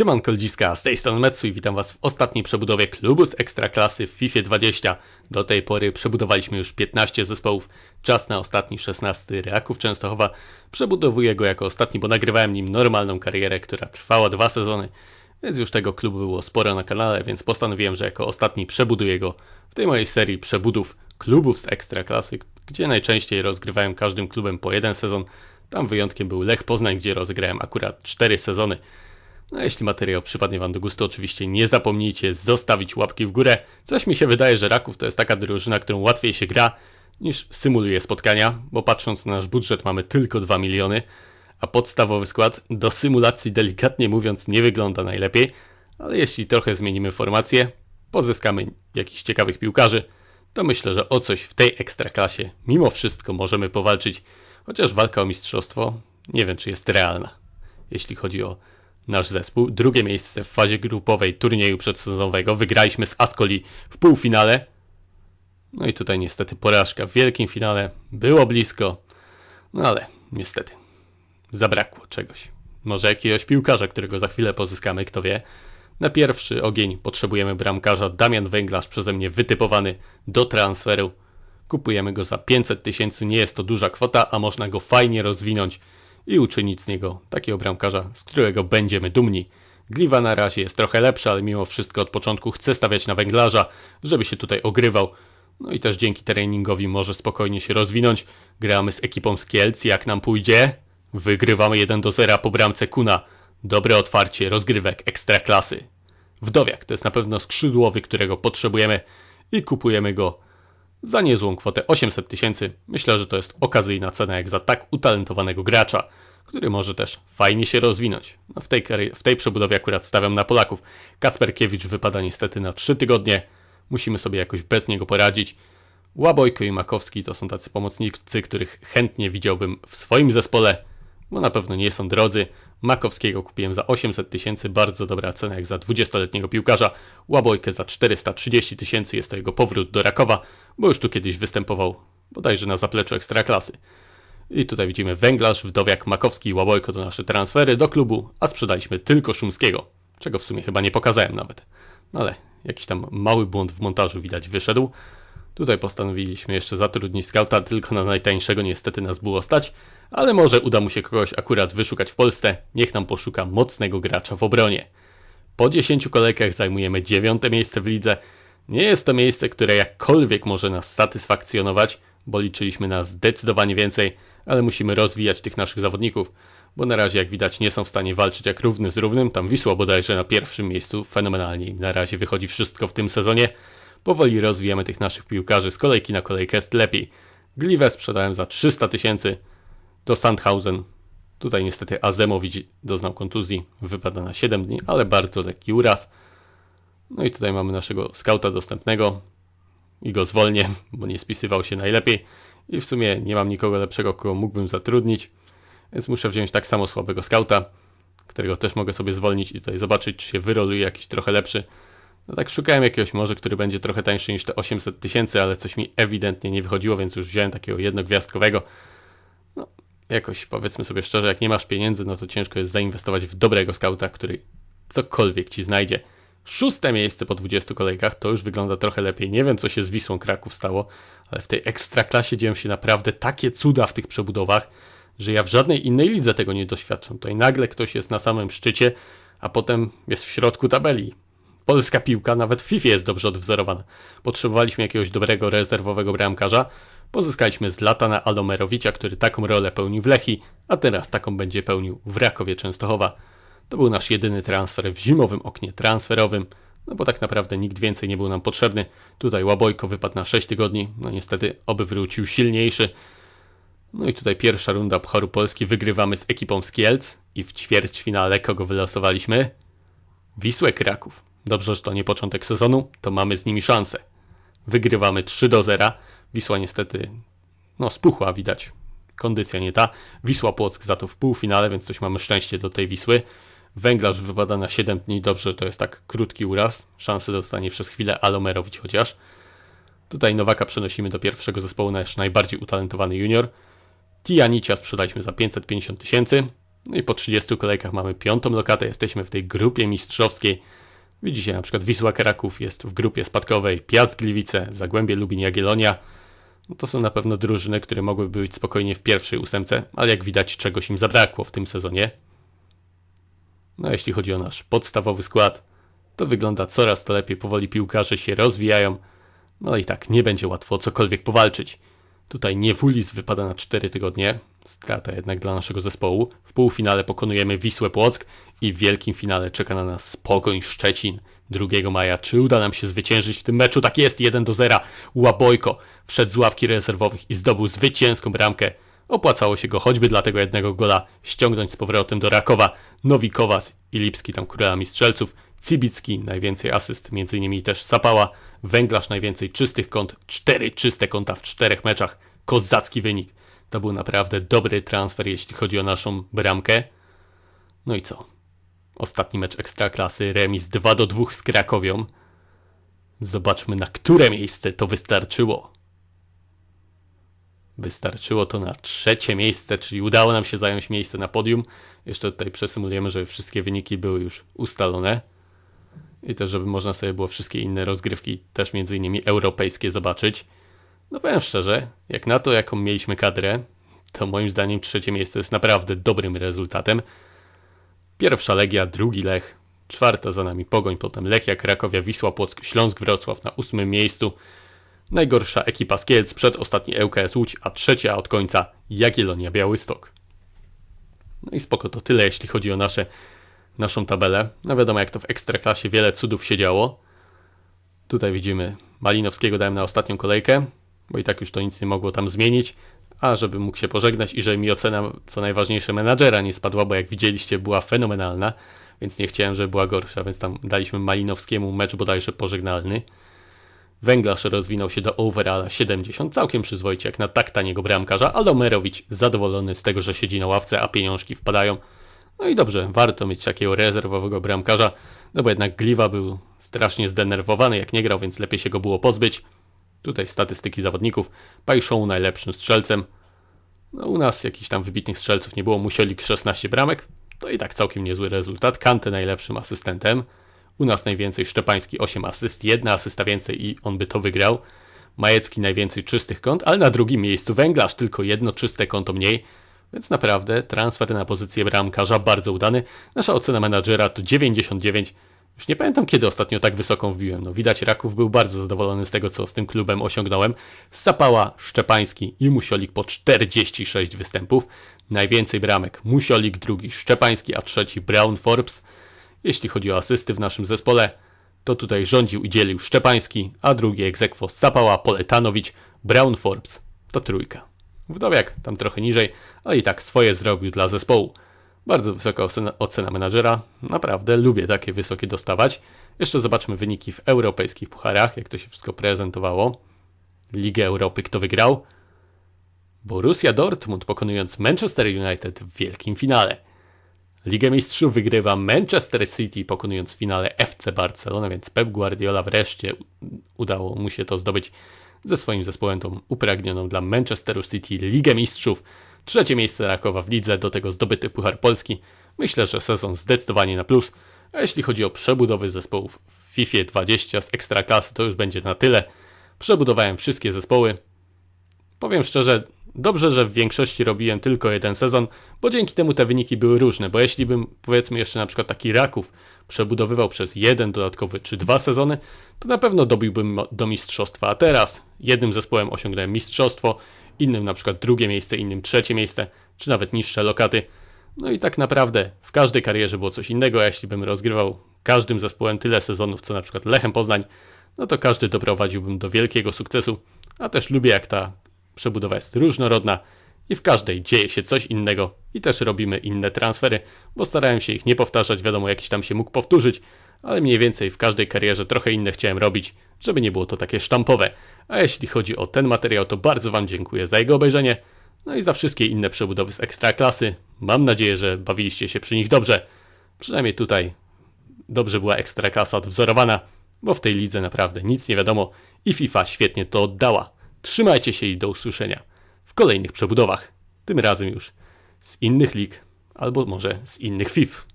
Siemanko Ludziska, z tej strony Metsu i witam Was w ostatniej przebudowie klubu z Ekstraklasy w FIFA 20. Do tej pory przebudowaliśmy już 15 zespołów, czas na ostatni 16 Reaków Częstochowa. Przebudowuję go jako ostatni, bo nagrywałem nim normalną karierę, która trwała dwa sezony, więc już tego klubu było sporo na kanale, więc postanowiłem, że jako ostatni przebuduję go w tej mojej serii przebudów klubów z Ekstraklasy, gdzie najczęściej rozgrywałem każdym klubem po jeden sezon. Tam wyjątkiem był Lech Poznań, gdzie rozegrałem akurat 4 sezony. No jeśli materiał przypadnie Wam do gustu, oczywiście nie zapomnijcie zostawić łapki w górę. Coś mi się wydaje, że Raków to jest taka drużyna, którą łatwiej się gra niż symuluje spotkania, bo patrząc na nasz budżet mamy tylko 2 miliony, a podstawowy skład do symulacji delikatnie mówiąc nie wygląda najlepiej, ale jeśli trochę zmienimy formację, pozyskamy jakichś ciekawych piłkarzy, to myślę, że o coś w tej ekstraklasie mimo wszystko możemy powalczyć, chociaż walka o mistrzostwo nie wiem czy jest realna, jeśli chodzi o nasz zespół. Drugie miejsce w fazie grupowej turnieju przedsezonowego. Wygraliśmy z Ascoli w półfinale. No i tutaj niestety porażka w wielkim finale. Było blisko, no ale niestety zabrakło czegoś. Może jakiegoś piłkarza, którego za chwilę pozyskamy, kto wie. Na pierwszy ogień potrzebujemy bramkarza Damian Węglarz, przeze mnie wytypowany do transferu. Kupujemy go za 500 tysięcy, nie jest to duża kwota, a można go fajnie rozwinąć i uczynić z niego takiego bramkarza, z którego będziemy dumni. Gliwa na razie jest trochę lepsza, ale mimo wszystko od początku chce stawiać na węglarza, żeby się tutaj ogrywał. No i też dzięki treningowi może spokojnie się rozwinąć. Gramy z ekipą z Kielc, jak nam pójdzie? Wygrywamy 1 do 0 po bramce Kuna. Dobre otwarcie rozgrywek ekstra klasy. Wdowiak to jest na pewno skrzydłowy, którego potrzebujemy i kupujemy go za niezłą kwotę 800 tysięcy. Myślę, że to jest okazyjna cena jak za tak utalentowanego gracza, który może też fajnie się rozwinąć. No w, tej, w tej przebudowie akurat stawiam na Polaków. Kasperkiewicz wypada niestety na 3 tygodnie. Musimy sobie jakoś bez niego poradzić. Łabojko i Makowski to są tacy pomocnicy, których chętnie widziałbym w swoim zespole bo na pewno nie są drodzy. Makowskiego kupiłem za 800 tysięcy, bardzo dobra cena jak za 20-letniego piłkarza. Łabojkę za 430 tysięcy, jest to jego powrót do Rakowa, bo już tu kiedyś występował bodajże na zapleczu Ekstraklasy. I tutaj widzimy Węglarz, Wdowiak, Makowski i Łabojko to nasze transfery do klubu, a sprzedaliśmy tylko Szumskiego, czego w sumie chyba nie pokazałem nawet. No ale jakiś tam mały błąd w montażu widać wyszedł. Tutaj postanowiliśmy jeszcze zatrudnić skauta, tylko na najtańszego niestety nas było stać, ale może uda mu się kogoś akurat wyszukać w Polsce, niech nam poszuka mocnego gracza w obronie. Po 10 kolejkach zajmujemy dziewiąte miejsce w lidze. Nie jest to miejsce, które jakkolwiek może nas satysfakcjonować, bo liczyliśmy na zdecydowanie więcej, ale musimy rozwijać tych naszych zawodników, bo na razie jak widać nie są w stanie walczyć jak równy z równym, tam Wisła bodajże na pierwszym miejscu, fenomenalnie na razie wychodzi wszystko w tym sezonie, Powoli rozwijamy tych naszych piłkarzy z kolejki na kolejkę jest lepiej. Gliwę sprzedałem za 300 tysięcy do Sandhausen. Tutaj niestety Azemowicz doznał kontuzji, wypada na 7 dni, ale bardzo lekki uraz. No i tutaj mamy naszego skauta dostępnego i go zwolnię, bo nie spisywał się najlepiej. I w sumie nie mam nikogo lepszego, kogo mógłbym zatrudnić, więc muszę wziąć tak samo słabego skauta, którego też mogę sobie zwolnić i tutaj zobaczyć, czy się wyroluje jakiś trochę lepszy. No tak szukałem jakiegoś może, który będzie trochę tańszy niż te 800 tysięcy, ale coś mi ewidentnie nie wychodziło, więc już wziąłem takiego jednogwiazdkowego. No, jakoś powiedzmy sobie szczerze, jak nie masz pieniędzy, no to ciężko jest zainwestować w dobrego skauta, który cokolwiek ci znajdzie. Szóste miejsce po 20 kolejkach, to już wygląda trochę lepiej. Nie wiem, co się z Wisłą Kraków stało, ale w tej ekstraklasie dzieją się naprawdę takie cuda w tych przebudowach, że ja w żadnej innej lidze tego nie doświadczam. Tutaj nagle ktoś jest na samym szczycie, a potem jest w środku tabeli polska piłka nawet w FIFA jest dobrze odwzorowana. Potrzebowaliśmy jakiegoś dobrego rezerwowego bramkarza. Pozyskaliśmy Zlatana Alomerowicza, który taką rolę pełni w Lechi, a teraz taką będzie pełnił w Rakowie Częstochowa. To był nasz jedyny transfer w zimowym oknie transferowym, no bo tak naprawdę nikt więcej nie był nam potrzebny. Tutaj Łabojko wypadł na 6 tygodni, no niestety oby wrócił silniejszy. No i tutaj pierwsza runda Pucharu Polski wygrywamy z ekipą z Kielc i w ćwierćfinale kogo wylosowaliśmy? Wisłę Kraków. Dobrze, że to nie początek sezonu, to mamy z nimi szansę. Wygrywamy 3 do 0. Wisła niestety, no spuchła widać. Kondycja nie ta. Wisła Płock za to w półfinale, więc coś mamy szczęście do tej Wisły. Węglarz wypada na 7 dni. Dobrze, to jest tak krótki uraz. Szansę dostanie przez chwilę Alomerowicz chociaż. Tutaj Nowaka przenosimy do pierwszego zespołu nasz najbardziej utalentowany junior. Tianicia sprzedaliśmy za 550 tysięcy. No i po 30 kolejkach mamy piątą lokatę, jesteśmy w tej grupie mistrzowskiej. Widzicie, na przykład Wisła Kraków jest w grupie spadkowej, Piast Gliwice, Zagłębie Lubin, Jagiellonia. No to są na pewno drużyny, które mogłyby być spokojnie w pierwszej ósemce, ale jak widać czegoś im zabrakło w tym sezonie. No jeśli chodzi o nasz podstawowy skład, to wygląda coraz to lepiej, powoli piłkarze się rozwijają. No i tak, nie będzie łatwo o cokolwiek powalczyć. Tutaj Niewulis wypada na 4 tygodnie, strata jednak dla naszego zespołu. W półfinale pokonujemy Wisłę Płock i w wielkim finale czeka na nas Pogoń Szczecin 2 maja. Czy uda nam się zwyciężyć w tym meczu? Tak jest, 1 do 0. Łabojko wszedł z ławki rezerwowych i zdobył zwycięską bramkę. Opłacało się go choćby dla tego jednego gola ściągnąć z powrotem do Rakowa. Nowikowas i Lipski tam królami strzelców. Cibicki najwięcej asyst, innymi też Sapała. Węglarz najwięcej czystych kąt, cztery czyste kąta w czterech meczach. Kozacki wynik. To był naprawdę dobry transfer, jeśli chodzi o naszą bramkę. No i co? Ostatni mecz Ekstraklasy, remis 2 do 2 z Krakowią. Zobaczmy, na które miejsce to wystarczyło. Wystarczyło to na trzecie miejsce, czyli udało nam się zająć miejsce na podium. Jeszcze tutaj przesymulujemy, że wszystkie wyniki były już ustalone. I też, żeby można sobie było wszystkie inne rozgrywki, też między innymi europejskie, zobaczyć. No powiem szczerze, jak na to, jaką mieliśmy kadrę, to moim zdaniem trzecie miejsce jest naprawdę dobrym rezultatem. Pierwsza Legia, drugi Lech, czwarta za nami Pogoń, potem Lechia, Krakowia, Wisła, Płock, Śląsk, Wrocław na ósmym miejscu. Najgorsza ekipa z Kielc, przed ostatni ŁKS Łódź, a trzecia od końca Jagiellonia Białystok. No i spoko, to tyle jeśli chodzi o nasze, naszą tabelę. No wiadomo, jak to w Ekstraklasie wiele cudów się działo. Tutaj widzimy Malinowskiego dałem na ostatnią kolejkę, bo i tak już to nic nie mogło tam zmienić. A żeby mógł się pożegnać i żeby mi ocena, co najważniejsze, menadżera nie spadła, bo jak widzieliście, była fenomenalna, więc nie chciałem, żeby była gorsza, więc tam daliśmy Malinowskiemu mecz bodajże pożegnalny. Węglarz rozwinął się do overalla 70, całkiem przyzwoicie jak na tak taniego bramkarza, a Domerowicz zadowolony z tego, że siedzi na ławce, a pieniążki wpadają. No i dobrze, warto mieć takiego rezerwowego bramkarza, no bo jednak Gliwa był strasznie zdenerwowany jak nie grał, więc lepiej się go było pozbyć. Tutaj statystyki zawodników. Pajszą najlepszym strzelcem. No, u nas jakichś tam wybitnych strzelców nie było. Musieli 16 bramek. To i tak całkiem niezły rezultat. Kante najlepszym asystentem. U nas najwięcej Szczepański 8 asyst, jedna asysta więcej i on by to wygrał. Majecki najwięcej czystych kąt, ale na drugim miejscu Węglarz tylko jedno czyste konto mniej. Więc naprawdę transfer na pozycję bramkarza bardzo udany. Nasza ocena menadżera to 99. Już nie pamiętam kiedy ostatnio tak wysoką wbiłem. No widać Raków był bardzo zadowolony z tego co z tym klubem osiągnąłem. Sapała, Szczepański i Musiolik po 46 występów. Najwięcej bramek Musiolik, drugi Szczepański, a trzeci Brown Forbes. Jeśli chodzi o asysty w naszym zespole, to tutaj rządził i dzielił Szczepański, a drugi egzekwo Sapała, Poletanowicz, Brown Forbes. To trójka. Wdowiak tam trochę niżej, ale i tak swoje zrobił dla zespołu. Bardzo wysoka ocena, ocena menadżera. Naprawdę lubię takie wysokie dostawać. Jeszcze zobaczmy wyniki w europejskich pucharach, jak to się wszystko prezentowało. Ligę Europy kto wygrał? Borussia Dortmund pokonując Manchester United w wielkim finale. Ligę Mistrzów wygrywa Manchester City pokonując w finale FC Barcelona, więc Pep Guardiola wreszcie udało mu się to zdobyć ze swoim zespołem tą upragnioną dla Manchesteru City Ligę Mistrzów. Trzecie miejsce Rakowa w lidze, do tego zdobyty Puchar Polski. Myślę, że sezon zdecydowanie na plus. A jeśli chodzi o przebudowy zespołów w FIFA 20 z Ekstraklasy, to już będzie na tyle. Przebudowałem wszystkie zespoły. Powiem szczerze, dobrze, że w większości robiłem tylko jeden sezon, bo dzięki temu te wyniki były różne, bo jeśli bym powiedzmy jeszcze na przykład taki Raków przebudowywał przez jeden dodatkowy czy dwa sezony, to na pewno dobiłbym do mistrzostwa, a teraz jednym zespołem osiągnąłem mistrzostwo, innym na przykład drugie miejsce, innym trzecie miejsce, czy nawet niższe lokaty. No i tak naprawdę w każdej karierze było coś innego, a jeśli bym rozgrywał każdym zespołem tyle sezonów, co na przykład Lechem Poznań, no to każdy doprowadziłbym do wielkiego sukcesu, a też lubię jak ta przebudowa jest różnorodna i w każdej dzieje się coś innego. I też robimy inne transfery, bo starałem się ich nie powtarzać, wiadomo jakiś tam się mógł powtórzyć, ale mniej więcej w każdej karierze trochę inne chciałem robić, żeby nie było to takie sztampowe. A jeśli chodzi o ten materiał, to bardzo Wam dziękuję za jego obejrzenie, no i za wszystkie inne przebudowy z Ekstraklasy. Mam nadzieję, że bawiliście się przy nich dobrze. Przynajmniej tutaj dobrze była Ekstraklasa odwzorowana, bo w tej lidze naprawdę nic nie wiadomo i FIFA świetnie to oddała. Trzymajcie się i do usłyszenia w kolejnych przebudowach. Tym razem już z innych lig. albo może z innych FIF.